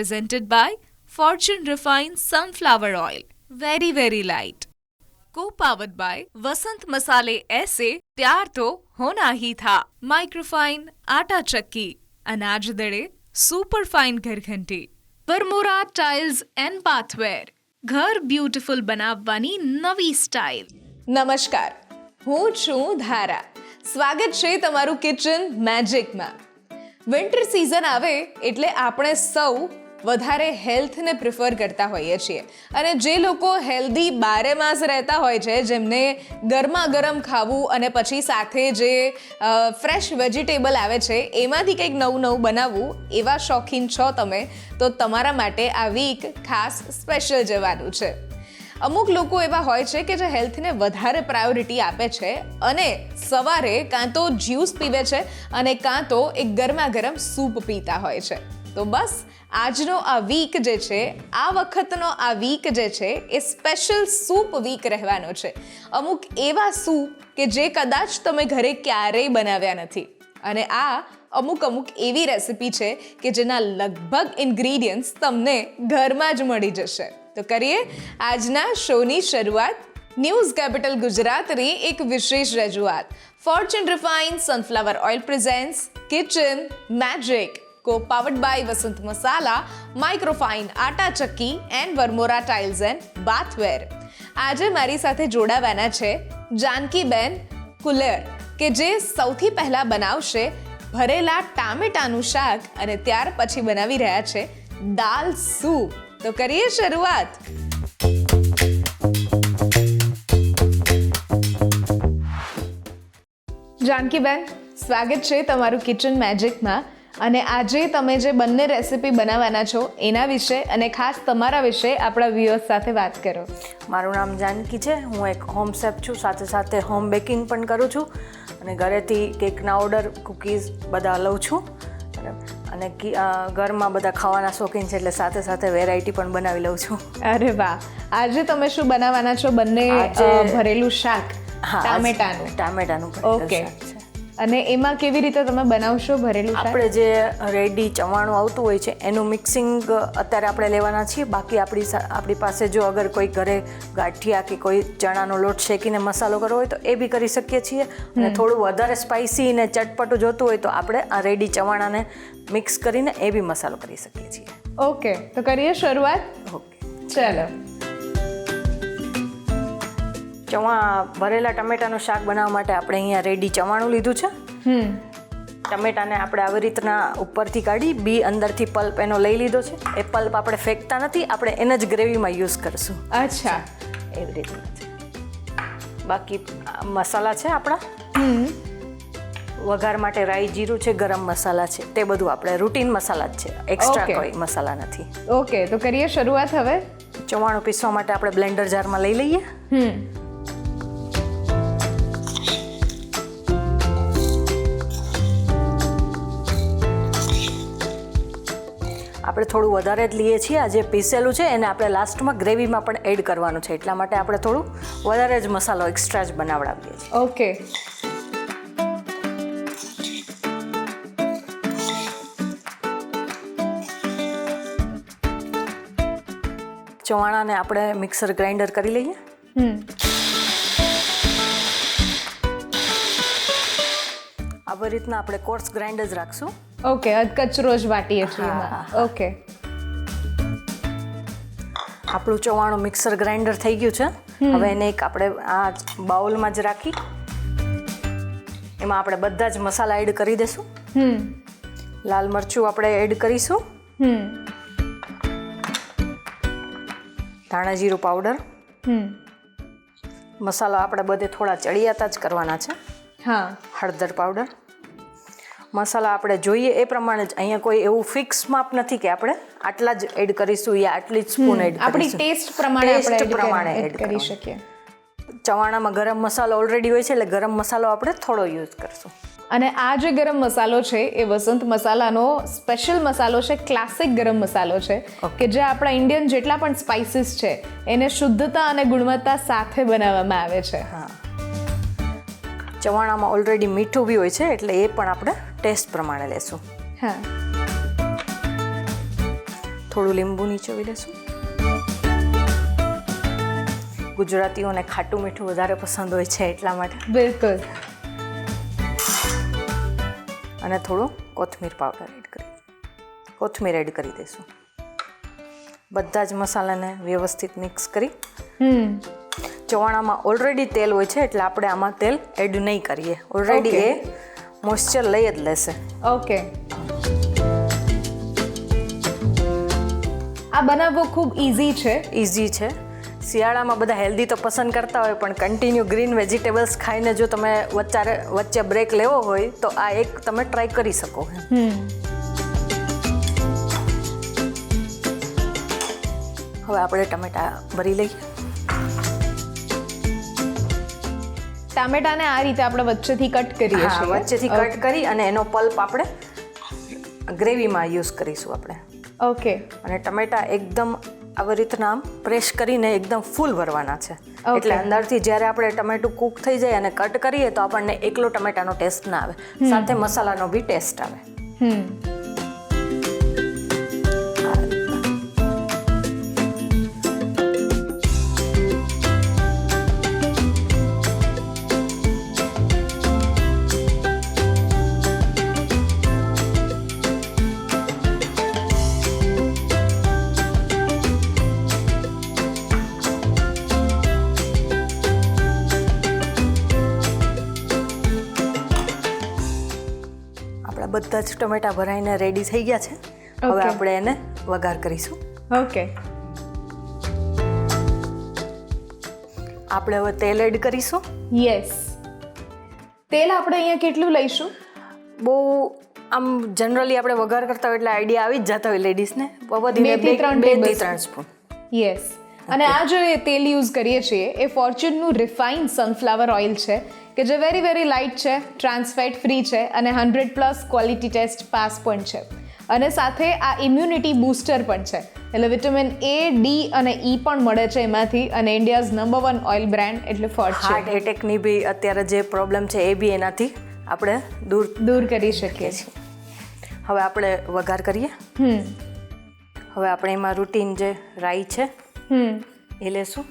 presented by Fortune Refined Sunflower Oil. Very, very light. Co-powered by वसंत मसाले ऐसे प्यार तो होना ही था माइक्रोफाइन आटा चक्की अनाज दड़े super fine ઘરઘંટી Varmora tiles and bathware ઘર બ્યુટીફુલ બનાવવાની નવી સ્ટાઇલ નમસ્કાર હું છું ધારા સ્વાગત છે તમારું કિચન મેજિકમાં વિન્ટર સિઝન આવે એટલે આપણે સૌ વધારે હેલ્થને પ્રિફર કરતા હોઈએ છીએ. અને જે લોકો હેલ્ધી બારે માસ રહેતા હોય છે, જેમને ગરમા ગરમ ખાવું અને પછી સાથે જે ફ્રેશ વેજીટેબલ આવે છે, એમાંથી કંઈક નવું નવું બનાવવું, એવા શોખીન છો તમે, તો તમારા માટે આ વીક ખાસ સ્પેશિયલ જવાનું છે. અમુક લોકો એવા હોય છે કે જે હેલ્થને વધારે પ્રાયોરિટી આપે છે અને સવારે કાં તો જ્યુસ પીવે છે અને કાં તો એક ગરમા ગરમ સૂપ પીતા હોય છે. તો બસ, આજનો આ વીક જે છે, આ વખતનો આ વીક જે છે, એ સ્પેશિયલ સૂપ વીક રહેવાનો છે. અમુક એવા સૂપ કે જે કદાચ તમે ઘરે ક્યારેય બનાવ્યા નથી. અને આ અમુક અમુક એવી રેસિપી છે કે જેના લગભગ ઇન્ગ્રીડિયન્ટ્સ તમને ઘરમાં જ મળી જશે. તો કરીએ, આજના શોની શરૂઆત. ન્યૂઝ કેપિટલ ગુજરાતની એક વિશેષ રજૂઆત. Fortune refine sunflower oil presents kitchen magic co powered by Vasant masala microfine atta chakki and Varmora tiles and bathware આજે મારી સાથે જોડાવાના છે જાનકીબેન કુલેર, કે જે સૌથી પહેલા બનાવશે ભરેલા ટામેટાનું શાક અને ત્યાર પછી બનાવી રહ્યા છે દાલ સૂપ. તો કરીએ શરૂઆત. જાનકીબેન, સ્વાગત છે તમારું કિચન મેજિકમાં અને આજે તમે જે બંને રેસિપી બનાવવાના છો એના વિશે અને ખાસ તમારા વિશે આપણા વ્યુઅર્સ સાથે વાત કરો. મારું નામ જાનકી છે હું એક હોમ સેફ છું સાથે સાથે હોમ બેકિંગ પણ કરું છું અને ઘરેથી કેકના ઓર્ડર કૂકીઝ બધા લઉં છું. બરાબર. અને ઘરમાં બધા ખાવાના શોખીન છે એટલે સાથે સાથે વેરાયટી પણ બનાવી લઉં છું. અરે વાહ! આજે તમે શું બનાવવાના છો? બંને ભરેલું શાક ટામેટાનું. ટામેટાનું ઓકે. અને એમાં કેવી રીતે તમે બનાવશો ભરેલું આપણે જે રેડી ચવાણું આવતું હોય છે એનું મિક્સિંગ અત્યારે આપણે લેવાના છીએ. બાકી આપણી આપણી પાસે જો અગર કોઈ ઘરે ગાંઠિયા કે કોઈ ચણાનો લોટ શેકીને મસાલો કરવો હોય તો એ બી કરી શકીએ છીએ. અને થોડું વધારે સ્પાઇસી ને ચટપટું જોતું હોય તો આપણે આ રેડી ચવાણાને મિક્સ કરીને એ બી મસાલો કરી શકીએ છીએ. ઓકે તો કરીએ શરૂઆત? ઓકે ચલો. ચવા ભરેલા ટમેટાનું શાક બનાવવા માટે આપણે અહીંયા રેડી ચવાણું લીધું છે. હમ. ટમેટાને આપણે આવી રીતના ઉપરથી કાઢી બી અંદરથી પલ્પ એનો લઈ લીધો છે. એ પલ્પ આપણે ફેંકતા નથી આપણે એને જ ગ્રેવીમાં યુઝ કરશું. અચ્છા. એવી રીતના બાકી મસાલા છે આપણા. વઘાર માટે રાઈ જીરું છે ગરમ મસાલા છે. તે બધું આપણે રૂટીન મસાલા જ છે. એક્સ્ટ્રા. કોઈ મસાલા નથી. ઓકે તો કરીએ શરૂઆત હવે? ચવાણું પીસવા માટે આપણે બ્લેન્ડર જારમાં લઈ લઈએ. હમ. આપણે થોડું વધારે જ લઈએ છીએ આ જે પીસેલું છે એને આપણે લાસ્ટમાં ગ્રેવીમાં પણ એડ કરવાનું છે. એટલા માટે આપણે થોડું વધારે જ મસાલો એક્સ્ટ્રા જ બનાવડાવીએ છીએ. ઓકે. ચવાણાને આપણે મિક્સર ગ્રાઇન્ડર કરી લઈએ. હમ. આવી રીતના આપણે કોર્સ ગ્રાઇન્ડ જ રાખશું. ઓકે કચરો જ વાટીએ છીએ ઓકે આપણું ચવાણું મિક્સર ગ્રાઇન્ડર થઈ ગયું છે. હવે એને એક આપણે આ બાઉલમાં જ રાખી એમાં આપણે બધા જ મસાલા એડ કરી દઈશું લાલ મરચું આપણે એડ કરીશું. ધાણા જીરું પાવડર મસાલો આપણે બધે થોડા ચડિયાતા જ કરવાના છે. હા. હળદર પાવડર મસાલા આપણે જોઈએ એ પ્રમાણે જ અહીંયા કોઈ એવું ફિક્સ માપ નથી કે આપણે આટલા જ એડ કરીશું યા આટલી જ સ્પૂન એડ આપણી ટેસ્ટ પ્રમાણે આપણે Taste પ્રમાણે add કરી શકીએ. ચવાણામાં ગરમ મસાલો ઓલરેડી હોય છે એટલે ગરમ મસાલો આપણે થોડો યુઝ કરશું. અને આ જે ગરમ મસાલો છે એ વસંત મસાલાનો સ્પેશિયલ મસાલો છે ક્લાસિક ગરમ મસાલો છે કે જે આપણા ઇન્ડિયન જેટલા પણ સ્પાઇસીસ છે એને શુદ્ધતા અને ગુણવત્તા સાથે બનાવવામાં આવે છે. હા. ચવાણામાં ઓલરેડી મીઠું બી હોય છે એટલે એ પણ આપણે ટેસ્ટ પ્રમાણે લેશું. હા. થોડું લીંબુ નીચોવી લેશું. ગુજરાતીઓને ખાટું મીઠું વધારે પસંદ હોય છે એટલા માટે. બિલકુલ. અને થોડું કોથમીર પાવડર એડ કરી. કોથમીર એડ કરી દઈશું. બધા જ મસાલાને વ્યવસ્થિત મિક્સ કરી. હમ. ચવાણામાં ઓલરેડી તેલ હોય છે એટલે આપણે આમાં તેલ એડ નહીં કરીએ. ઓલરેડી એ મોઇશ્ચર લઈ જ લેશે. ઓકે આ બનાવવો ખૂબ ઇઝી છે. ઇઝી છે. શિયાળામાં બધા હેલ્ધી તો પસંદ કરતા હોય પણ કન્ટિન્યુ ગ્રીન વેજીટેબલ્સ ખાઈને જો તમે વચ્ચે વચ્ચે બ્રેક લેવો હોય તો આ એક તમે ટ્રાય કરી શકો. હવે આપણે ટમેટા ભરી લઈએ. ટામેટાને આ રીતે આપણે વચ્ચેથી કટ કરીએ છીએ. વચ્ચેથી કટ કરી અને એનો પલ્પ આપણે ગ્રેવીમાં યુઝ કરીશું આપણે. ઓકે અને ટમેટા એકદમ આવી રીતના આમ પ્રેસ કરીને એકદમ ફૂલ ભરવાના છે. એટલે અંદરથી જ્યારે આપણે ટમેટું કૂક થઈ જાય અને કટ કરીએ તો આપણને એકલો ટમેટાનો ટેસ્ટ ના આવે. સાથે મસાલાનો બી ટેસ્ટ આવે. હમ. બધા જ ટમેટા ભરાઈને રેડી થઈ ગયા છે. હવે આપણે એને વઘાર કરીશું. ઓકે આપણે હવે તેલ એડ કરીશું. યસ તેલ આપણે અહીંયા કેટલું લઈશું? બહુ આમ જનરલી આપણે વઘાર કરતા હોય એટલે આઈડિયા આવી જ જતા હોય લેડીઝને બેથી ત્રણ બેથી ત્રણ સ્પૂન યસ અને આ જે તેલ યુઝ કરીએ છીએ એ ફોર્ચ્યુનનું રિફાઇન્ડ સનફ્લાવર ઓઇલ છે. કે જે વેરી વેરી લાઇટ છે ટ્રાન્સફેટ ફ્રી છે અને hundred plus quality test pass પણ છે. અને સાથે આ ઇમ્યુનિટી બૂસ્ટર પણ છે. એટલે વિટામિન એ ડી અને ઈ પણ મળે છે એમાંથી અને India's number one oil brand એટલે ફર્સ્ટ હાર્ટ એટેકની બી અત્યારે જે પ્રોબ્લેમ છે એ બી એનાથી આપણે દૂર દૂર કરી શકીએ છીએ. હવે આપણે વઘાર કરીએ. હમ. હવે આપણે એમાં રૂટીન જે રાઈ છે હમ. એ લેશું.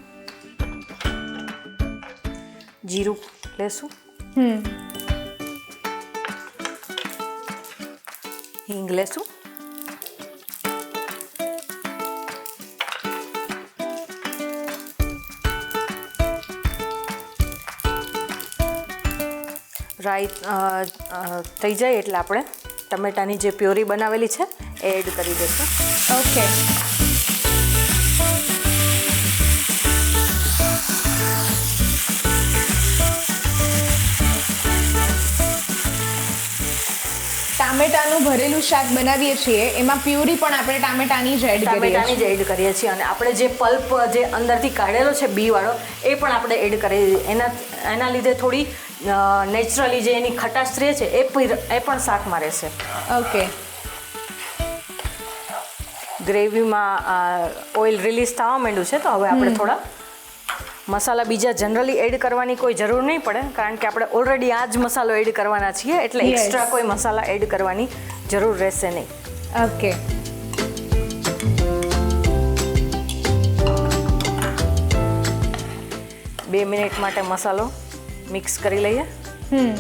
જીરું. લેશું હિંગ લેશું રાઈ થઈ જાય એટલે આપણે ટમેટાની જે પ્યોરી બનાવેલી છે એ એડ કરી દઈશું. ઓકે ટામેટાનું ભરેલું શાક બનાવીએ છીએ એમાં પ્યુરી પણ આપણે ટામેટાની જ એડ ટામેટાની જ એડ કરીએ છીએ અને આપણે જે પલ્પ જે અંદરથી કાઢેલો છે બીવાળો એ પણ આપણે એડ કરીએ છીએ. એના એના લીધે થોડી નેચરલી જે એની ખટાશ રહે છે એ પણ એ પણ શાકમાં રહેશે. ઓકે ગ્રેવીમાં ઓઇલ રિલીઝ થવા માંડ્યું છે તો હવે આપણે થોડા મસાલા બીજા જનરલી એડ કરવાની કોઈ જરૂર નહીં પડે કારણ કે આપણે ઓલરેડી આ જ મસાલો એડ કરવાના છીએ એટલે. એક્સ્ટ્રા કોઈ મસાલા એડ કરવાની જરૂર રહેશે નહીં. ઓકે બે મિનિટ માટે મસાલો મિક્સ કરી લઈએ. હમ.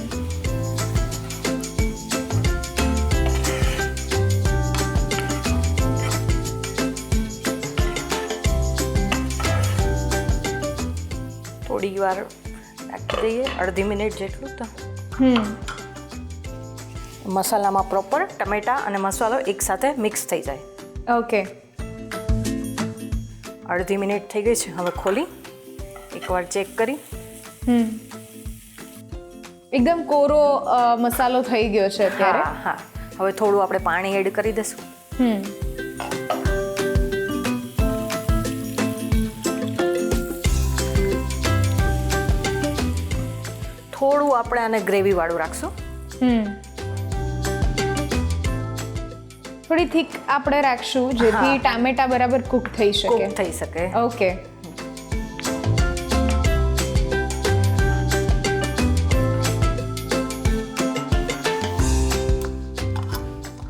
થોડી વાર રાખી દઈએ અડધી મિનિટ જેટલું તો. મસાલામાં પ્રોપર ટમેટા અને મસાલો એકસાથે મિક્સ થઈ જાય. ઓકે અડધી મિનિટ થઈ ગઈ છે હવે ખોલી. એકવાર ચેક કરી. હમ. એકદમ કોરો મસાલો થઈ ગયો છે અત્યારે. હા હવે થોડું આપણે પાણી એડ કરી દઈશું. હમ. થોડું આપણે આને ગ્રેવીવાળું રાખશું. હમ. થોડી થીક આપણે રાખશું જેથી ટામેટા બરાબર કુક થઈ શકે. થઈ શકે. ઓકે.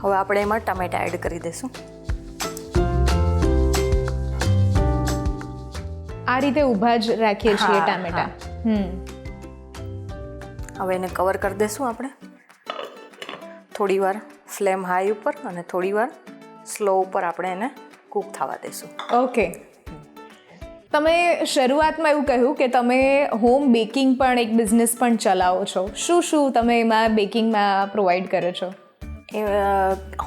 હવે આપણે એમાં ટામેટા એડ કરી દઈશું. આ રીતે ઊભા જ રાખીએ છીએ ટામેટા. હમ. હવે એને કવર કરી દઈશું આપણે. થોડીવાર ફ્લેમ હાઈ ઉપર અને થોડીવાર સ્લો ઉપર આપણે એને કૂક થવા દઈશું ઓકે તમે શરૂઆતમાં એવું કહ્યું કે તમે હોમ બેકિંગ પણ એક બિઝનેસ પણ ચલાવો છો. શું શું તમે એમાં બેકિંગમાં પ્રોવાઈડ કરો છો? એ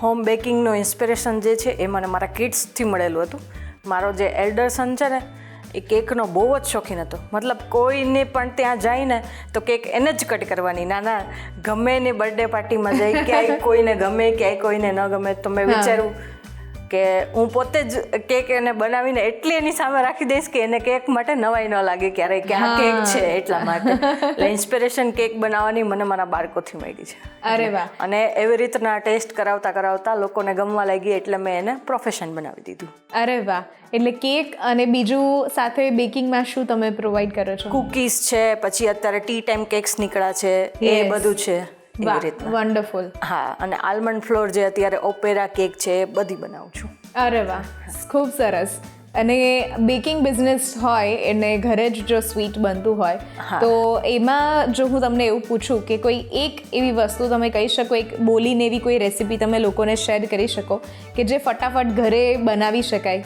હોમ બેકિંગનું ઇન્સ્પિરેશન જે છે એ મને મારા કિડ્સથી મળેલું હતું. મારો જે એલ્ડર સન છે ને એ કેકનો બહુ જ શોખીન હતો. મતલબ કોઈને પણ ત્યાં જઈને તો કેક એને જ કટ કરવાની. ના ના ગમે એની બર્થડે પાર્ટીમાં જઈ ક્યાંય કોઈને ગમે ક્યાંય કોઈને ન ગમે તો મેં વિચાર્યું કે હું પોતે જ કેક એને બનાવીને એટલી એની સામે રાખી દઈશ કે એને કેક માટે નવાઈ ન લાગે ક્યારેય કે આ કેક છે એટલા માટે. એટલે ઇન્સ્પિરેશન કેક બનાવવાની મને મારા બાળકોથી મળી છે. અરે વાહ. અને એવી રીતના ટેસ્ટ કરાવતા કરાવતા લોકોને ગમવા લાગી એટલે મેં એને પ્રોફેશન બનાવી દીધું. અરે વાહ. એટલે કેક અને બીજું સાથે બેકિંગમાં શું તમે પ્રોવાઈડ કરો છો? કુકીઝ છે પછી અત્યારે ટી ટાઈમ કેક્સ નીકળ્યા છે એ બધું છે. એવી રીતના. વન્ડરફુલ હા અને આલમંડ ફ્લોર જે અત્યારે ઓપેરા કેક છે એ બધી બનાવું છું. અરે વાહ ખૂબ સરસ. અને બેકિંગ બિઝનેસ હોય એને ઘરે જ જો સ્વીટ બનતું હોય તો એમાં જો હું તમને એવું પૂછું કે કોઈ એક એવી વસ્તુ તમે કહી શકો એક બોલીને એવી કોઈ રેસીપી તમે લોકોને શેર કરી શકો કે જે ફટાફટ ઘરે બનાવી શકાય?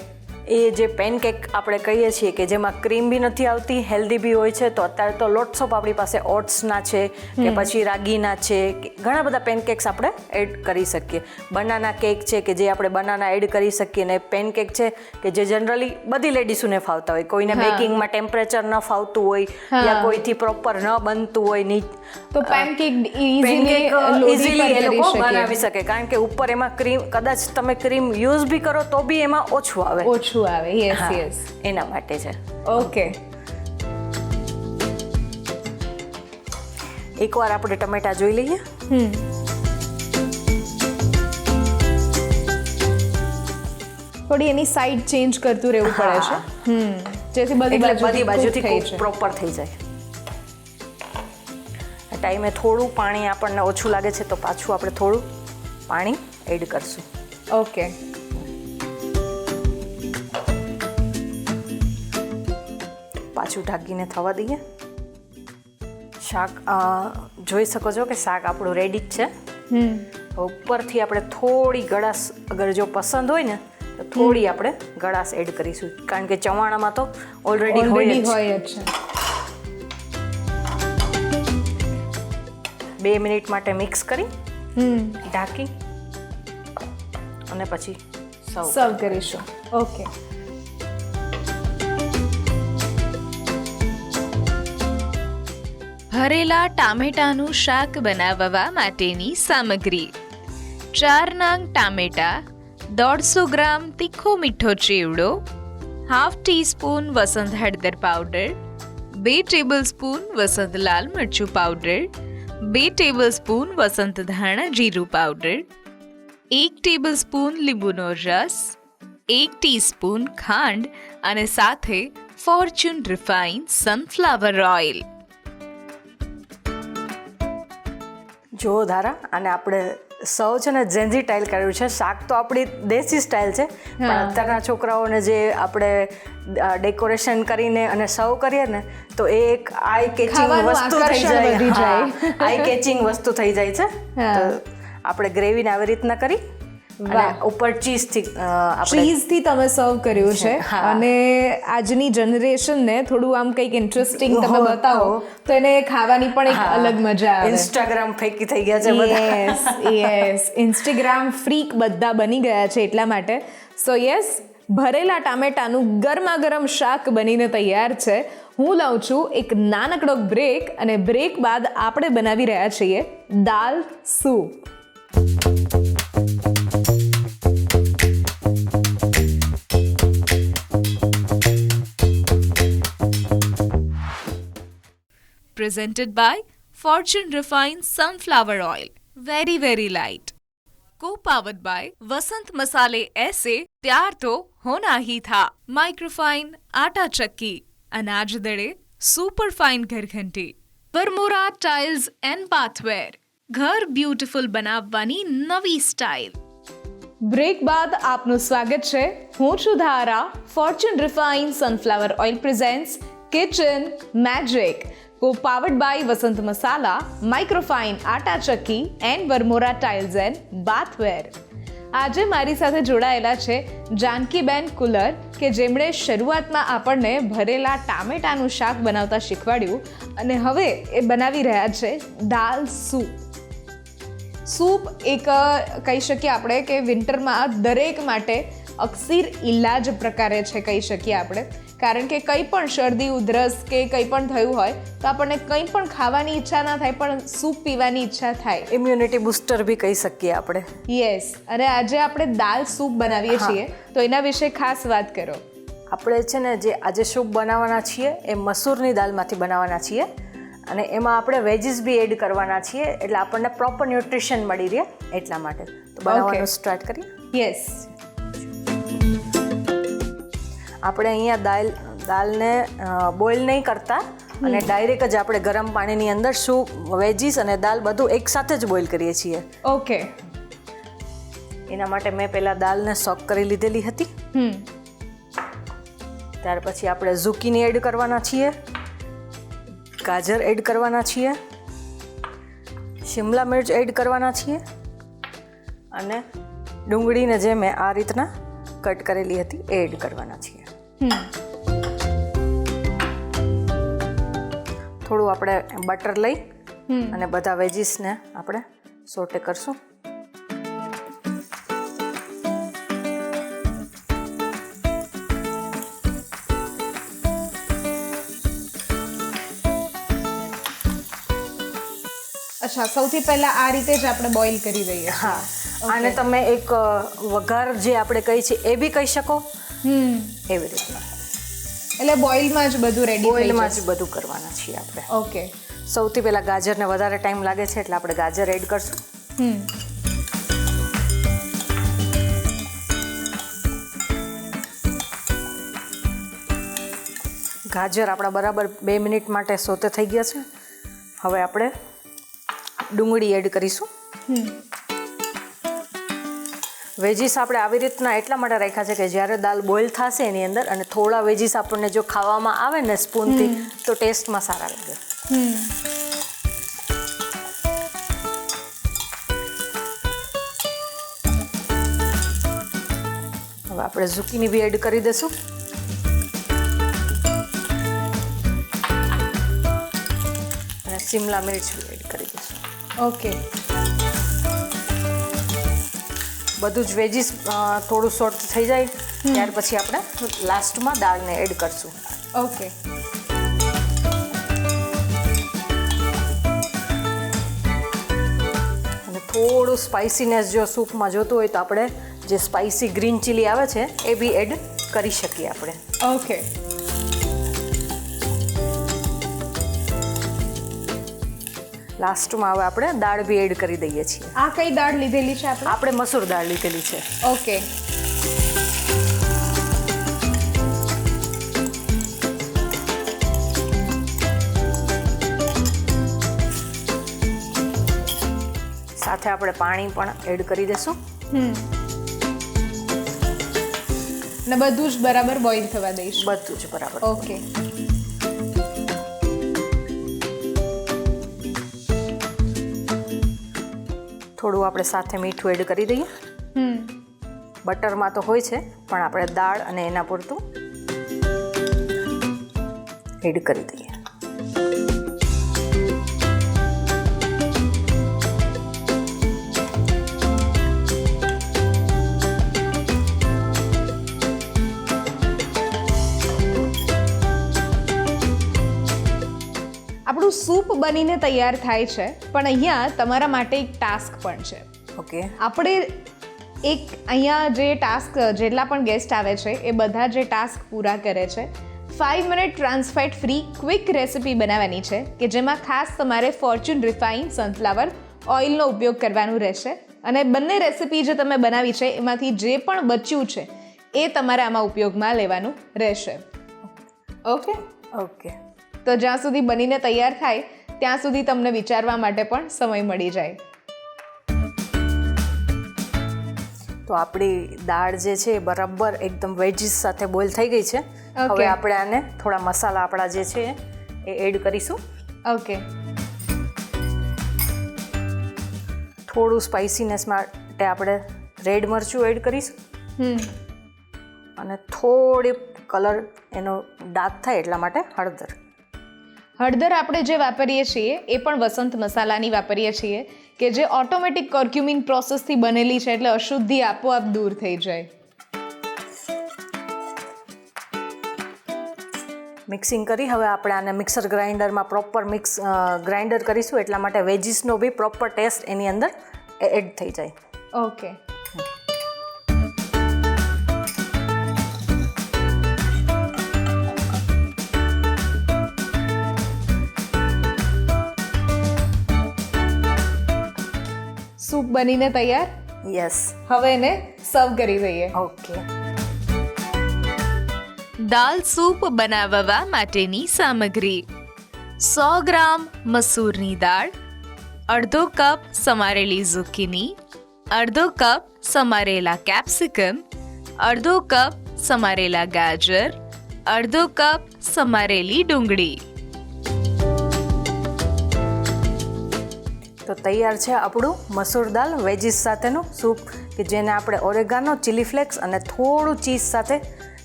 એ જે પેનકેક આપણે કહીએ છીએ કે જેમાં ક્રીમ બી નથી આવતી હેલ્ધી બી હોય છે તો અત્યારે તો લોટ્સ ઓફ આપણી પાસે ઓટ્સના છે કે પછી રાગીના છે ઘણા બધા પેનકેક્સ આપણે એડ કરી શકીએ. બનાના કેક છે કે જે આપણે બનાના એડ કરી શકીએ ને પેનકેક છે કે જે જનરલી બધી લેડીસોને ફાવતા હોય. કોઈને બેકિંગમાં ટેમ્પરેચર ન ફાવતું હોય યા કોઈથી પ્રોપર ન બનતું હોયની તો પેનકેક ઇઝીલી એ લોકો બનાવી શકે. કારણ કે ઉપર એમાં ક્રીમ કદાચ તમે ક્રીમ યુઝ બી કરો તો બી એમાં ઓછું આવે. ઓછું આવે? યસ યસ એના માટે છે. ઓકે એકવાર આપણે ટમેટા જોઈ લઈએ. હમ. થોડી એની સાઈડ ચેન્જ કરતું રહેવું પડે છે. હમ. જેથી બધી બધી બાજુથી પ્રોપર થઈ જાય. ટાઈમે થોડું પાણી આપણને ઓછું લાગે છે તો પાછું આપણે થોડું પાણી એડ કરશું. ઓકે પાછું ઢાંકીને થવા દઈએ. શાક જોઈ શકો છો કે શાક આપણું રેડી જ છે. ઉપરથી આપણે થોડી ગળાશ અગર જો પસંદ હોય ને તો થોડી આપણે ગળાશ એડ કરીશું. કારણ કે ચવાણામાં તો ઓલરેડી હોય જ. છે. બે મિનિટ માટે મિક્સ કરી હમ. ઢાંકી અને પછી સર્વ કરીશું. ઓકે ભરેલા ટામેટાનું શાક બનાવવા માટેની સામગ્રી. ચાર નાંગ ટામેટા, દોઢસો ગ્રામ તીખો મીઠો ચેવડો, હાફ ટીસ્પૂન વસંત હળદર પાવડર, બે ટેબલ સ્પૂન વસંત લાલ મરચું પાવડર, બે ટેબલ સ્પૂન વસંત ધાણા જીરું પાવડર, એક ટેબલ સ્પૂન લીંબુનો રસ, એક ટીસ્પૂન ખાંડ અને સાથે ફોર્ચ્યુન રિફાઇન સનફ્લાવર ઓઇલ. જો ધારા અને આપણે સૌ છે ને ઝેન્ઝી સ્ટાઇલ કર્યું છે. શાક તો આપણી દેશી સ્ટાઇલ છે પણ અત્યારના છોકરાઓને જે આપણે ડેકોરેશન કરીને અને સર્વ કરીએ ને તો એ એક આઈ કેચિંગ વસ્તુ થઈ જાય. જાય. આઈ કેચિંગ વસ્તુ થઈ જાય છે. આપણે ગ્રેવીને આવી રીતના કરી અને. ઉપર ચીઝથી ચીઝથી તમે સર્વ કર્યું છે. અને આજની જનરેશનને થોડું આમ કંઈક ઇન્ટરેસ્ટિંગ તમે બતાવો તો એને ખાવાની પણ એક અલગ મજા આવે. ઇન્સ્ટાગ્રામ ફેકી થઈ ગયા છે યસ યસ ઇન્સ્ટાગ્રામ ફ્રીક બધા બની ગયા છે એટલા માટે. સો યસ ભરેલા ટામેટાનું ગરમા ગરમ શાક બનીને તૈયાર છે. હું લઉં છું એક નાનકડો બ્રેક અને બ્રેક બાદ આપણે બનાવી રહ્યા છીએ દાલ soup presented by Fortune Refined Sunflower Oil. Very, very light. Co powered by Vasant Masale Aise Pyar To Hona Hi Tha. Microfine Aata Chakki. Anaj Dade Superfine Gharghanti. Vermora Tiles and Bathware. ઘર beautiful બનાવવાની નવી style break બાદ આપનું સ્વાગત છે હું છું Dhara Fortune refine sunflower oil presents kitchen magic co powered by Vasant masala microfine atta chakki and Varmora tiles and bathware આજે મારી સાથે જોડાયેલા છે જાનકીબેન કુલર કે જેમણે શરૂઆતમાં આપણને ભરેલા ટામેટાનું શાક બનાવતા શીખવાડ્યું અને હવે એ બનાવી રહ્યા છે દાલ સૂપ. સૂપ એક કહી શકીએ આપણે કે વિન્ટરમાં દરેક માટે અક્સીર ઇલાજ પ્રકારે છે, કહી શકીએ આપણે. કારણ કે કંઈ પણ શરદી ઉધરસ કે કંઈ પણ થયું હોય તો આપણને કંઈ પણ ખાવાની ઈચ્છા ના થાય પણ સૂપ પીવાની ઈચ્છા થાય. ઇમ્યુનિટી બૂસ્ટર બી કહી શકીએ આપણે. યસ અને આજે આપણે દાલ સૂપ બનાવીએ છીએ. તો એના વિશે ખાસ વાત કરો. આપણે છે ને જે આજે સૂપ બનાવવાના છીએ એ મસૂરની દાલમાંથી બનાવવાના છીએ. અને એમાં આપણે વેજીસ બી એડ કરવાના છીએ એટલે આપણને પ્રોપર ન્યુટ્રિશન મળી રહે એટલા માટે. તો બનાવવાનું સ્ટાર્ટ કરીએ. યસ આપણે અહીંયા દાલ દાલને બોઇલ નહીં કરતા અને ડાયરેક્ટ જ આપણે ગરમ પાણીની અંદર સૂપ વેજીસ અને દાલ બધું એકસાથે જ બોઇલ કરીએ છીએ. ઓકે. એના માટે મેં પહેલાં દાલને સોક કરી લીધેલી હતી. ત્યાર પછી આપણે ઝુકીની એડ કરવાના છીએ. ગાજર એડ કરવાના છીએ. શિમલા મિર્ચ એડ કરવાના છીએ. અને ડુંગળીને જે મેં આ રીતના કટ કરેલી હતી એ એડ કરવાના છીએ. થોડું આપણે બટર લઈ અને બધા વેજીસને આપણે સોટે કરશું. અચ્છા સૌથી પહેલા આ રીતે જ આપણે બોઇલ કરી દઈએ. હા. અને તમે એક વઘાર જે આપણે કહી છે એ બી કહી શકો. હમ. એવી રીતના એટલે બોઇલમાં જ બધું રેડી ઓઇલમાં જ બધું કરવાના છીએ આપણે. ઓકે સૌથી પહેલાં ગાજરને વધારે ટાઈમ લાગે છે એટલે આપણે ગાજર એડ કરશું. ગાજર આપણા બરાબર બે મિનિટ માટે સોતે થઈ ગયા છે. હવે આપણે ડુંગળી એડ કરીશું. વેજીસ આપણે આવી રીતના એટલા માટે રાખ્યા છે કે જ્યારે દાલ બોઇલ થશે એની અંદર અને થોડા વેજીસ આપણને જો ખાવામાં આવે ને સ્પૂનથી તો ટેસ્ટમાં સારા લાગે. હવે આપણે ઝુકીની બી એડ કરી દઈશું. અને શિમલા મિર્ચ બી એડ કરી દઈશું. ઓકે બધું જ વેજીસ થોડું સોર્ટ થઈ જાય. ત્યાર પછી આપણે લાસ્ટમાં દાળને એડ કરશું. ઓકે. અને થોડું સ્પાઇસીનેસ જો સૂપમાં જોતું હોય તો આપણે જે સ્પાઇસી ગ્રીન ચીલી આવે છે એ બી એડ કરી શકીએ આપણે. ઓકે. લાસ્ટમાં હવે આપણે દાળ બી એડ કરી દઈએ છીએ. આ કઈ દાળ લીધેલી છે આપણે? આપણે મસૂર દાળ લીધેલી છે. ઓકે. સાથે આપણે પાણી પણ એડ કરી દઈશું હમ. ને બધું જ બરાબર બોઇલ થવા દઈશ. બધું જ બરાબર. ઓકે. થોડું આપણે સાથે મીઠું એડ કરી દઈએ. બટરમાં તો હોય છે પણ આપણે દાળ અને એના પૂરતું એડ કરી દઈએ. આપણું સૂપ બનીને તૈયાર થાય છે પણ અહીંયા તમારા માટે એક ટાસ્ક પણ છે. ઓકે. આપણે એક અહીંયા જે ટાસ્ક જેટલા પણ ગેસ્ટ આવે છે એ બધા જે ટાસ્ક પૂરા કરે છે. Five minute trans fat free quick recipe બનાવવાની છે કે જેમાં ખાસ તમારે ફોર્ચ્યુન રિફાઇન સનફ્લાવર ઓઇલનો ઉપયોગ કરવાનું રહેશે. અને બંને રેસિપી જે તમે બનાવી છે એમાંથી જે પણ બચ્યું છે એ તમારે આમાં ઉપયોગમાં લેવાનું રહેશે. ઓકે? ઓકે. તો જ્યાં સુધી બનીને તૈયાર થાય ત્યાં સુધી તમને વિચારવા માટે પણ સમય મળી જાય. તો આપણી દાળ જે છે એ બરાબર એકદમ વેજીસ સાથે બોઇલ થઈ ગઈ છે. હવે આપણે આને થોડા મસાલા આપણા જે છે એ એડ કરીશું. ઓકે થોડું સ્પાઇસીનેસ માટે આપણે રેડ મરચું એડ કરીશું. હમ. અને થોડી કલર એનો ડાર્ક થાય એટલા માટે હળદર. હળદર આપણે જે વાપરીએ છીએ એ પણ વસંત મસાલાની વાપરીએ છીએ કે જે ઓટોમેટિક કર્ક્યુમિન પ્રોસેસથી બનેલી છે એટલે અશુદ્ધિ આપોઆપ દૂર થઈ જાય. મિક્સિંગ કરી હવે આપણે આને મિક્સર ગ્રાઇન્ડરમાં પ્રોપર મિક્સ ગ્રાઇન્ડર કરીશું એટલા માટે વેજીસનો બી પ્રોપર ટેસ્ટ એની અંદર એડ થઈ જાય. ઓકે સૂપ બનીને તૈયાર યસ હવે એને સર્વ કરી દઈએ ઓકે દાલ સૂપ બનાવવા માટેની સામગ્રી સો ગ્રામ મસૂરની દાળ અડધો કપ સમારેલી ઝુકીની અડધો કપ સમારેલા કેપ્સિકમ અડધો કપ સમારેલા ગાજર અડધો કપ સમારેલી ડુંગળી તો તૈયાર છે આપણું મસૂર દાલ વેજીસ સાથેનું સૂપ, કે જેને આપણે ઓરેગાનો ચીલી ફ્લેક્સ અને થોડું ચીઝ સાથે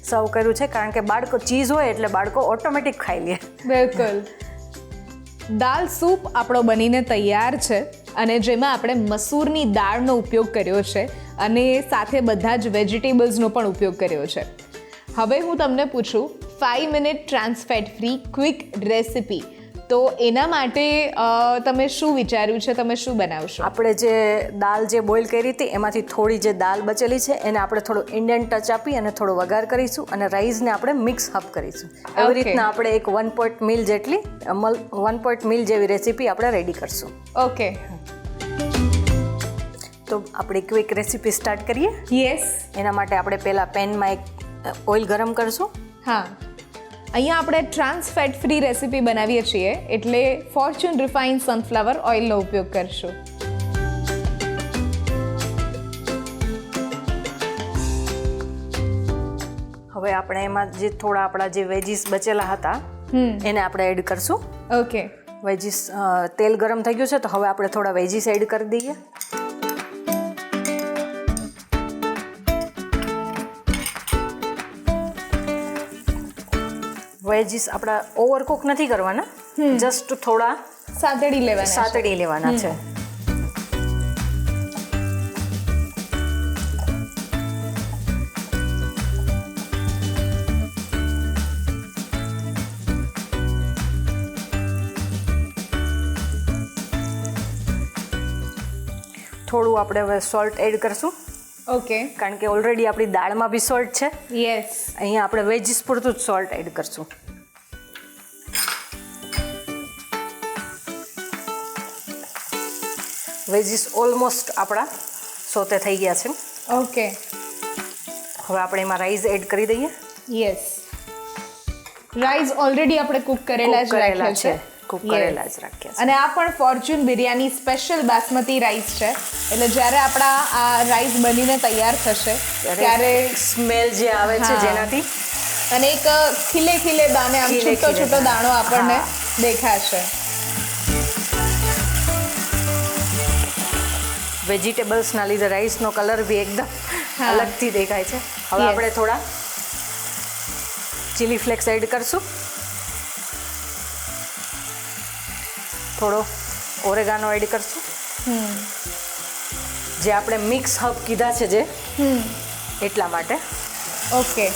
સર્વ કર્યું છે, કારણ કે બાળકો ચીઝ હોય એટલે બાળકો ઓટોમેટિક ખાઈ લે. બિલકુલ. દાલ સૂપ આપણો બનીને તૈયાર છે અને જેમાં આપણે મસૂરની દાળનો ઉપયોગ કર્યો છે અને સાથે બધા જ વેજીટેબલ્સનો પણ ઉપયોગ કર્યો છે. હવે હું તમને પૂછું five minute trans fat free quick recipe તો એના માટે તમે શું વિચાર્યું છે? તમે શું બનાવશો? આપણે જે દાલ જે બોઇલ કરી હતી એમાંથી થોડી જે દાલ બચેલી છે એને આપણે થોડો ઇન્ડિયન ટચ આપી અને થોડો વઘાર કરીશું અને રાઈસને આપણે મિક્સ હપ કરીશું. એવી રીતના આપણે એક વન પોઈન્ટ મિલ જેટલી વન પોઈન્ટ મિલ જેવી રેસીપી આપણે રેડી કરશું. ઓકે તો આપણે ક્વિક રેસીપી સ્ટાર્ટ કરીએ. યસ એના માટે આપણે પહેલાં પેનમાં એક ઓઇલ ગરમ કરશું. હા. અહીંયા આપણે ટ્રાન્સ ફેટ ફ્રી રેસિપી બનાવીએ છીએ એટલે ફોર્ચ્યુન રિફાઇન સનફ્લાવર ઓઇલનો ઉપયોગ કરશું. હવે આપણે એમાં જે થોડા આપણા જે વેજીસ બચેલા હતા એને આપણે એડ કરશું. ઓકે વેજીસ તેલ ગરમ થઈ ગયું છે તો હવે આપણે થોડા વેજીસ એડ કરી દઈએ. વેજીસ આપણા ઓવરકુક નથી કરવાના જસ્ટ થોડા સાતડી લેવાના સાતડી લેવાના છે. થોડું આપણે હવે સોલ્ટ એડ કરશું. ઓકે કારણ કે ઓલરેડી આપણી દાળમાં બી સોલ્ટ છે. યસ અહીંયા આપણે વેજીસ પૂરતું જ સોલ્ટ એડ કરશું. વેજીસ ઓલમોસ્ટ આપણા સોતે થઈ ગયા છે. ઓકે હવે આપણે એમાં રાઈસ એડ કરી દઈએ. યસ રાઈસ ઓલરેડી આપણે કુક કરેલા જ કરેલા છે. કરેલા જ રાખ્યા અને આ પણ Fortune biryani special basmati rice છે. એટલે જ્યારે આપણા આ રાઈસ બનીને તૈયાર થશે ત્યારે સ્મેલ જે આવે છે જેનાથી અને એક ખીલે ખીલે દાણે આમ છૂટો છૂટો દાણો આપણને દેખાશે. વેજીટેબલ્સના લીધે રાઈસનો કલર બી એકદમ અલગથી દેખાય છે. હવે આપણે થોડા ચીલી ફ્લેક્સ એડ કરશું. થોડો ઓરેગાનો એડ કરશું. જે આપણે મિક્સ હબ કીધા છે જે એટલા માટે. ઓકે.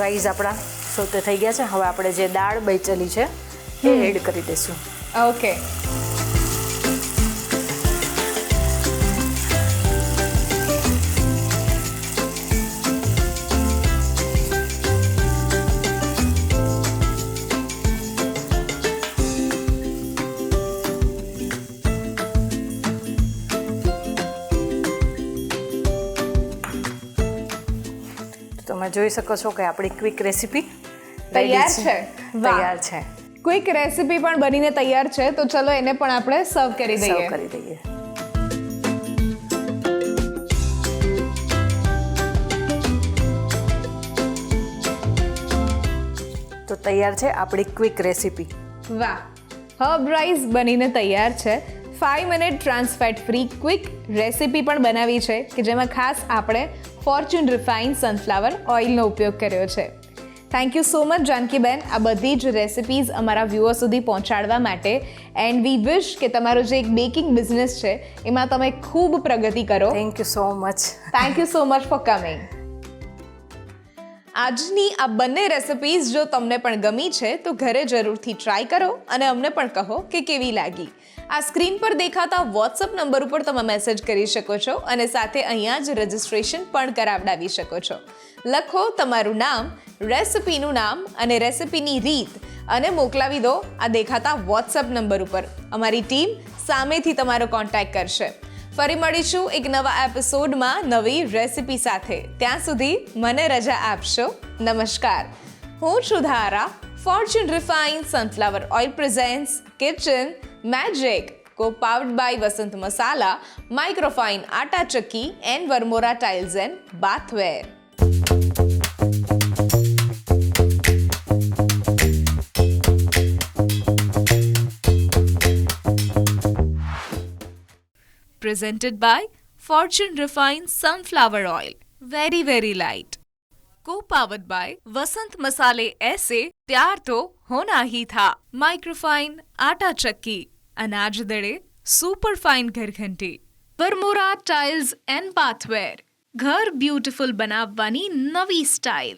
રાઈસ આપણા સોતે થઈ ગયા છે. હવે આપણે જે દાળ બચેલી છે એ એડ કરી દઈશું ઓકે. જોઈ શકો છો કે આપણી ક્વિક રેસીપી તૈયાર છે. તૈયાર છે. ક્વિક રેસીપી પણ બનીને તૈયાર છે તો ચલો એને પણ આપણે સર્વ કરી સર્વ દઈએ. કરી દઈએ. તો તૈયાર છે આપણી ક્વિક રેસીપી વાહ. હર્બ રાઈસ બનીને તૈયાર છે. Five minute trans fat free quick recipe પણ બનાવી છે કે જેમાં ખાસ આપણે ફોર્ચ્યુન રિફાઇન સનફ્લાવર ઓઇલનો ઉપયોગ કર્યો છે. Thank you so much Jankiben આ બધી જ રેસિપીઝ અમારા વ્યૂઅર સુધી પહોંચાડવા માટે. એન્ડ વી વિશ કે તમારો જે એક બેકિંગ બિઝનેસ છે એમાં તમે ખૂબ પ્રગતિ કરો. Thank you so much thank you so much for coming આજની આ બંને રેસિપીઝ જો તમને પણ ગમી છે તો ઘરે જરૂરથી ટ્રાય કરો અને અમને પણ કહો કે કેવી લાગી. આ સ્ક્રીન પર દેખાતા વોટ્સઅપ નંબર ઉપર તમે મેસેજ કરી શકો છો અને સાથે અહીંયા જ રજિસ્ટ્રેશન પણ કરાવડાવી શકો છો. લખો તમારું નામ રેસિપીનું નામ અને રેસિપીની રીત અને મોકલાવી દો આ દેખાતા વોટ્સઅપ નંબર ઉપર. અમારી ટીમ સામેથી તમારો કોન્ટેક્ટ કરશે. ફરી મળીશું એક નવા એપિસોડમાં નવી રેસિપી સાથે. ત્યાં સુધી મને રજા આપશો. નમસ્કાર. હું છું Dhara Fortune refine sunflower oil presents kitchen Magic co powered by Vasant Masala microfine atta chakki and Varmora tiles and bathware presented by Fortune Refined Sunflower Oil. Very, very light. Co-powered by Vasant Masale ऐसे प्यार तो होना ही था microfine आटा चक्की અનાજદળે superfine ઘરઘંટી Varmora tiles and bathware ઘર બ્યુટીફુલ બનાવવાની નવી સ્ટાઇલ